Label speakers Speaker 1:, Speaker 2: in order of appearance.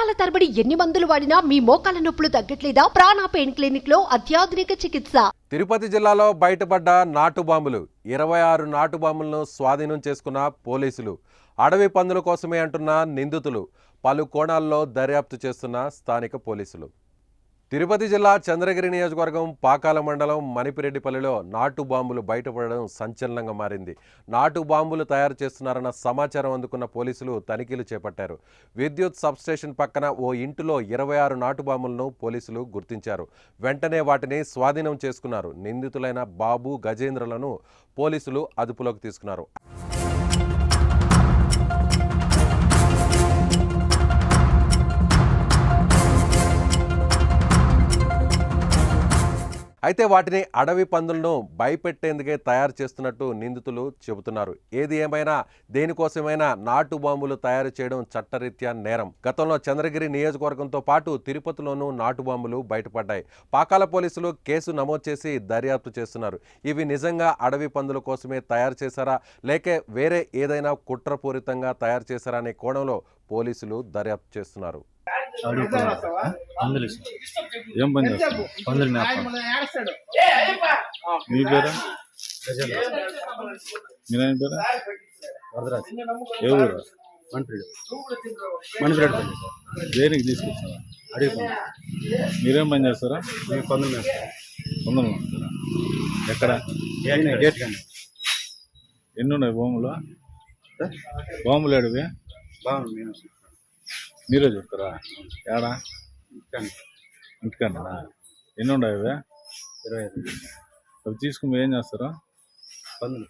Speaker 1: సంవత్సరాల తరబడి ఎన్ని మందులు వాడినా మీ మోకాల నొప్పులు తగ్గట్లేదా? ప్రాణ పెయిన్ క్లినిక్లో అత్యాధునిక చికిత్స.
Speaker 2: తిరుపతి జిల్లాలో బయటపడ్డ నాటు బాంబులు ఇరవై ఆరు నాటు బాంబులను స్వాధీనం చేసుకున్న పోలీసులు అడవి పందుల కోసమే అంటున్న నిందితులు పలు కోణాల్లో దర్యాప్తు చేస్తున్న స్థానిక పోలీసులు. తిరుపతి జిల్లా చంద్రగిరి నియోజకవర్గం పాకాల మండలం మణిపిరెడ్డిపల్లిలో నాటు బాంబులు బయటపడడం సంచలనంగా మారింది. నాటు బాంబులు తయారు చేస్తున్నారన్న సమాచారం అందుకున్న పోలీసులు తనిఖీలు చేపట్టారు. విద్యుత్ సబ్స్టేషన్ పక్కన ఓ ఇంటిలో ఇరవై ఆరు నాటు బాంబులను పోలీసులు గుర్తించారు. వెంటనే వాటిని స్వాధీనం చేసుకున్నారు. నిందితులైన బాబు గజేంద్రలను పోలీసులు అదుపులోకి తీసుకున్నారు. అయితే వాటిని అడవి పందులను భయపెట్టేందుకే తయారు చేస్తున్నట్టు నిందితులు చెబుతున్నారు. ఏది ఏమైనా దేనికోసమైనా నాటు బాంబులు తయారు చేయడం చట్టరీత్యా నేరం. గతంలో చంద్రగిరి నియోజకవర్గంతో పాటు తిరుపతిలోనూ నాటు బాంబులు బయటపడ్డాయి. పాకాల పోలీసులు కేసు నమోదు చేసి దర్యాప్తు చేస్తున్నారు. ఇవి నిజంగా అడవి పందుల కోసమే తయారు చేశారా? లేక వేరే ఏదైనా కుట్రపూరితంగా తయారు చేశారా అనే కోణంలో పోలీసులు దర్యాప్తు చేస్తున్నారు.
Speaker 3: ఏం పని చేస్తావు? పందులు మేపం మీ పేరు? మీరేం పేరు? వరదరాజ్. ఏ ఊరు?
Speaker 4: మణిపిరెడ్డి మణిపిరెడ్డి
Speaker 3: దేనికి తీసుకొచ్చారా
Speaker 4: అడిగి
Speaker 3: మీరేం పని చేస్తారా?
Speaker 4: మేము పందులు మేస్తాం
Speaker 3: పందులు? ఎక్కడ?
Speaker 4: గేట్ గేట్ కానీ
Speaker 3: ఎన్ని ఉన్నాయి భూములు భూములు
Speaker 4: బాగుంది మేము
Speaker 3: మీరే చెప్తారా ఏడా? ఇంటికన్నా ఎన్ని ఉన్నాయి ఇవి?
Speaker 4: ఇరవై ఐదు.
Speaker 3: అవి తీసుకుని మీరు ఏం చేస్తారా?
Speaker 4: పందులు